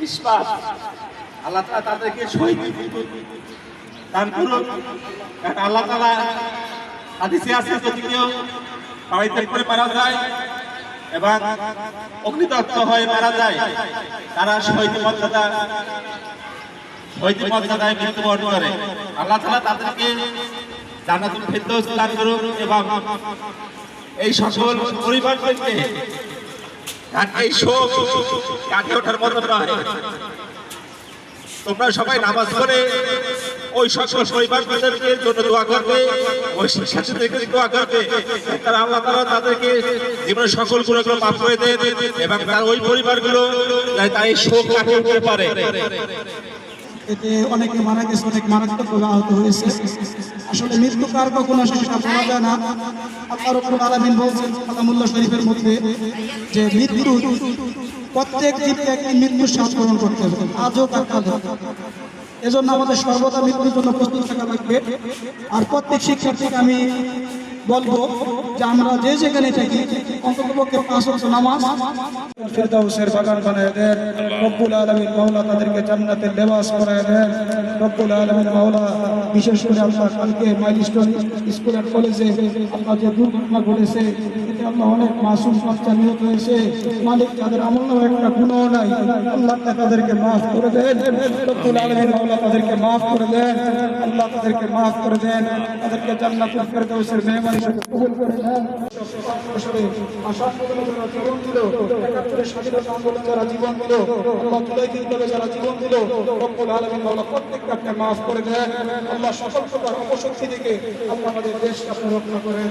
নিষ্পাপ আল্লাহ তাআলা তাদেরকে শহীদ দান করুন আল্লাহ তাআলা হাদিসে আছে, যদি কেউ পাড়াইতে করে মারা যায় এবং অগ্নিদগ্ধ হয়ে মারা যায়, তারা শহীদ মর্যাদা, শহীদ মর্যাদায় মৃত্যুবরণ করে। আল্লাহ তাআলা তাদেরকে জান্নাতুল ফেরদৌস দান করুন এবং এই সকল পরিবারদেরকে আর শোক মতো তোমরা সবাই নামাজ পড়ে ওই সকল পরিবারদেরকে ওই তারা তাদেরকে জীবনের সকল গুণগুলো মাফ করে দেন এবং তার ওই পরিবারগুলো তাই তাই শোক পারে। এতে অনেকে মারা গেছে, অনেক মারাত্মকভাবে আহত হয়েছে। আসলে মৃত্যু কার কখন আসে সেটা বলা যায় না। আল্লাহ রব্বুল আলামিন বলছেন কালামুল্লাহ শরীফের মধ্যে যে মৃত্যু, প্রত্যেক জীবকে একদিন মৃত্যুর গ্রহণ করতে হবে। আজও তার কাল এজন্য আমাদের সর্বদা মৃত্যুর জন্য প্রস্তুত থাকা লাগবে। আর প্রত্যেক শিক্ষার্থীকে আমি বলব যে আমরা যে যেখানে থাকি, অন্ততপক্ষে পাঁচ ওয়াক্ত নামাজ। ফিরদাউসের বাগান বানায় দেন। রব্বুল আলামিন মাওলা তাদেরকে জান্নাতের লেবাস পরায় দেন। রব্বুল আলামিন মাওলা, বিশেষ করে আল্লাহ কালকে মাইলস্টোন স্কুল অ্যান্ড কলেজে আল্লাহ যে দুর্ঘটনা ঘটেছে, এতে আল্লাহ অনেক মাসুম বাচ্চা নিহত হয়েছে। মালিক তাদের আমল একটা গুণও নাই। আল্লাহ তাদেরকে মাফ করে দেন। রব্বুল আলামিন মাওলা তাদেরকে মাফ করে দেন। আল্লাহ তাদেরকে মাফ করে দেন। তাদেরকে জান্নাতুল ফেরদাউসের মেহমান হিসেবে জীবন দিল একাত্তরের যারা জীবন দিল আল্লাহ জুলাই বিপ্লবে যারা জীবন দিল রব্বুল আলামিন মাফ করে দেন আল্লাহ সকল প্রকার অপশক্তি থেকে আল্লাহ আমাদের দেশকে আপনি রক্ষা করেন।